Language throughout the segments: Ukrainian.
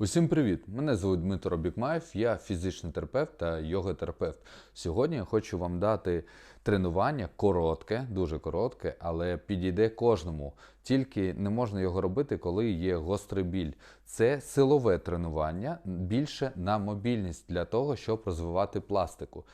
Усім привіт! Мене звуть Дмитро Бікмаєв, я фізичний терапевт та йога-терапевт. Сьогодні я хочу вам дати тренування коротке, дуже коротке, але підійде кожному. Тільки не можна його робити, коли є гострий біль. Це силове тренування більше на мобільність для того, щоб розвивати пластику.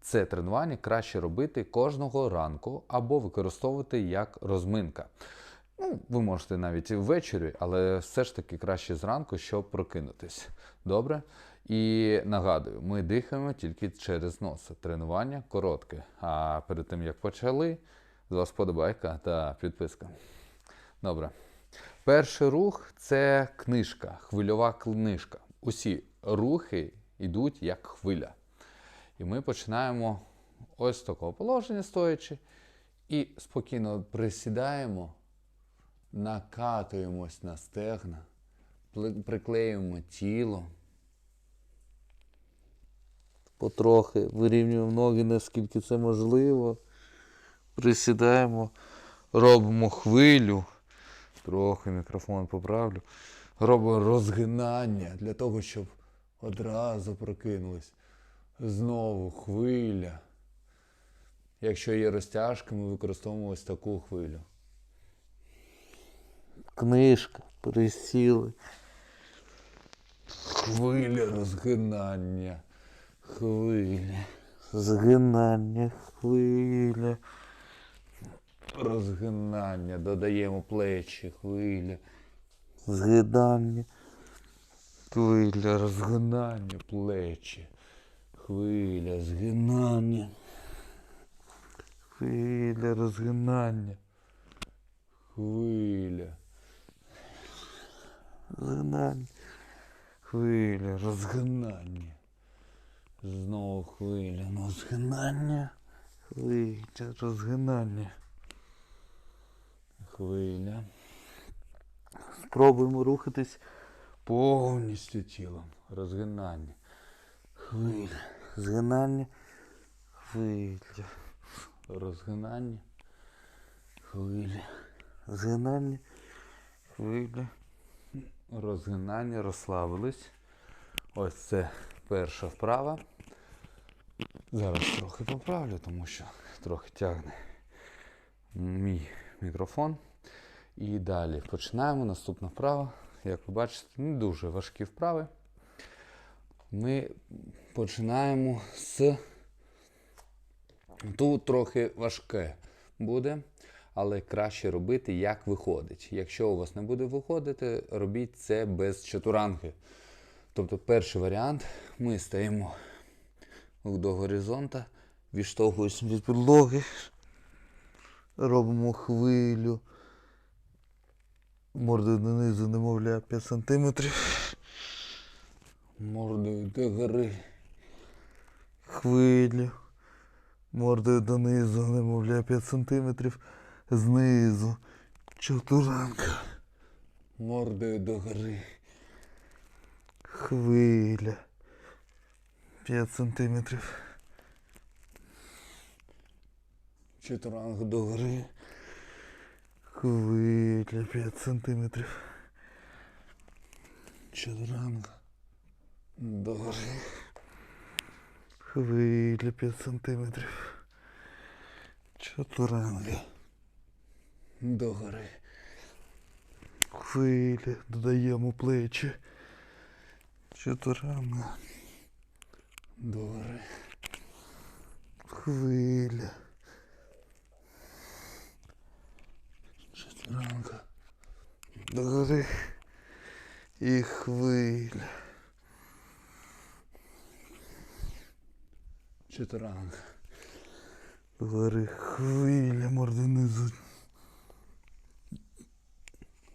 Це тренування краще робити кожного ранку або використовувати як розминка. Ну, ви можете навіть і ввечері, але все ж таки краще зранку, щоб прокинутись. Добре? І нагадую, ми дихаємо тільки через нос. Тренування коротке. А перед тим як почали, з вас подобайка та підписка. Добре. Перший рух це книжка, хвильова книжка. Усі рухи йдуть як хвиля. І ми починаємо ось з такого положення стоячи, і спокійно присідаємо накатуємось на стегна, приклеюємо тіло. Потрохи вирівнюємо ноги, наскільки це можливо. Присідаємо, робимо хвилю. Трохи мікрофон поправлю. Робимо розгинання для того, щоб одразу прокинулись. Знову хвиля. Якщо є розтяжка, ми використовуємо ось таку хвилю. Книжка, присіли. Хвиля розгинання. Хвиля. Згинання, хвиля. Розгинання. Додаємо плечі, хвиля. Згинання. Хвиля, розгинання, плечі. Хвиля, згинання. Хвиля, розгинання. Хвиля. Згинання. Хвиля, розгинання. Знову хвиля, ну згинання. Хвиля, розгинання. Хвиля. Спробуємо рухатись. Повністю тілом. Розгинання. Хвиля. Згинання. Хвиля. Розгинання. Хвиля. Згинання. Хвиля. Розгинання, розслабились. Ось це перша вправа. Зараз трохи поправлю, тому що трохи тягне мій мікрофон. І далі починаємо. Наступна вправа. Як ви бачите, не дуже важкі вправи. Ми починаємо з. Тут трохи важке буде, але краще робити, як виходить. Якщо у вас не буде виходити, робіть це без чатуранги. Тобто, перший варіант ми стаємо до горизонта, Відштовхуємось від підлоги. Робимо хвилю. Мордою донизу, немовля 5 сантиметрів. мордою до гори. Хвилю. Мордою донизу, немовля 5 сантиметрів. Знизу. Чотуранка. Мордою до гори. Хвиля. 5 сантиметрів. Чатуранг до гори. Хвиля 5 сантиметрів. Чатуранг до гори. Хвиля 5 сантиметрів. Чотуранга. До гори. Хвиля, додаємо плечі. Чотуранга. До гори. Хвиля. Чатуранга. До гори. І хвиля. Чатуранг. До гори. Хвиля, морди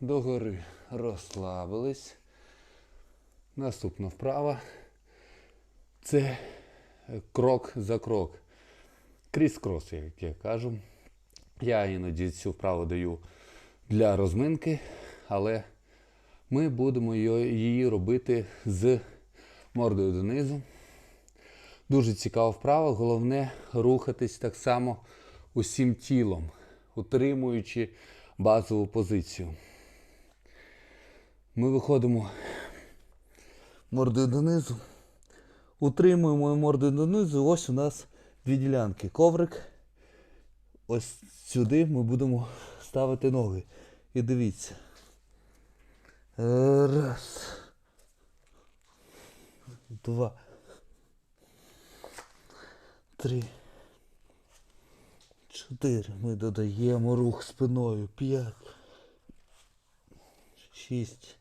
низу. До гори розслабились. Наступна вправа. Це крок за крок. Кріс-крос, як я кажу. Я іноді цю вправу даю для розминки, але ми будемо її робити з мордою донизу. Дуже цікава вправа. Головне рухатись так само усім тілом, утримуючи базову позицію. Ми виходимо мордою донизу. Утримуємо мордою донизу. Ось у нас дві ділянки. Коврик. Ось сюди ми будемо ставити ноги. І дивіться. Раз. Два. Три. Чотири. Ми додаємо рух спиною. П'ять. Шість.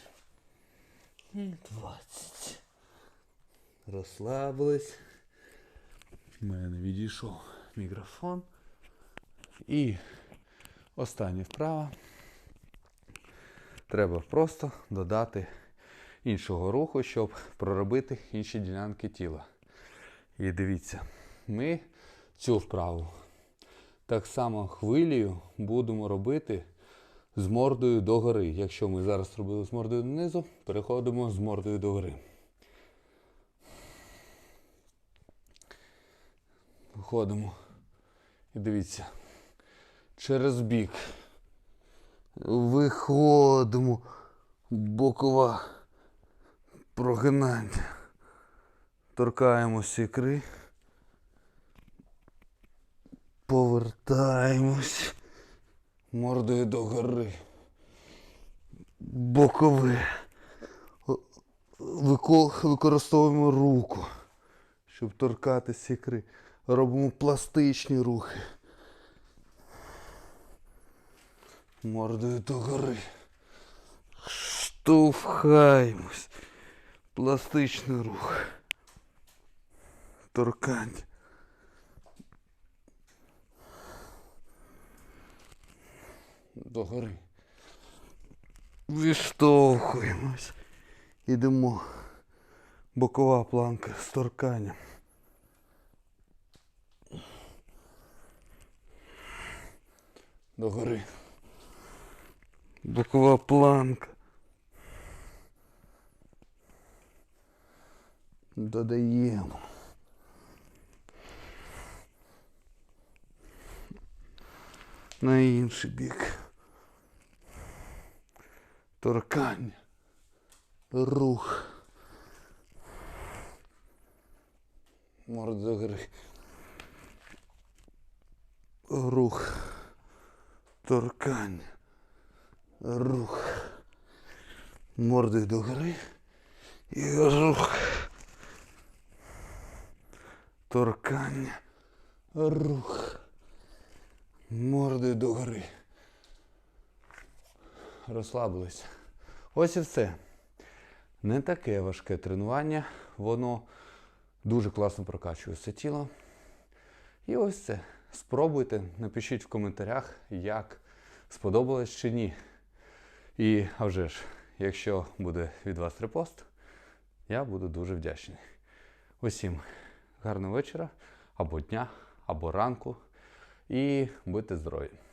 І двадцять. Розслабились. У мене відійшов мікрофон. І остання вправа. Треба просто додати іншого руху, щоб проробити інші ділянки тіла. І дивіться, ми цю вправу так само хвилею будемо робити з мордою догори. Якщо ми зараз робили з мордою донизу, переходимо з мордою догори. Виходимо. І дивіться. Через бік. Виходимо. Бокова прогинання. Торкаємось ікри. Повертаємось. Мордою догори. Бокове. Використовуємо руку, щоб торкатися ікри. Робимо пластичні рухи. Мордою догори. Штовхаємось. Пластичний рух. Торкання. Догори. Відштовхуємось. Ідемо. Бокова планка з торканням. Догори. Бокова планка. Додаємо. На інший бік. Торкання. Рух. Морда догори. Рух. Торкання. Рух. Мордою догори. І рух. Торкання. Рух. Мордою догори. Розслабились. Ось і все. Не таке важке тренування. Воно дуже класно прокачує все тіло. І ось це. Спробуйте, напишіть в коментарях, як сподобалось чи ні. І а вже ж, якщо буде від вас репост, я буду дуже вдячний. Усім гарного вечора, або дня, або ранку. І будьте здорові!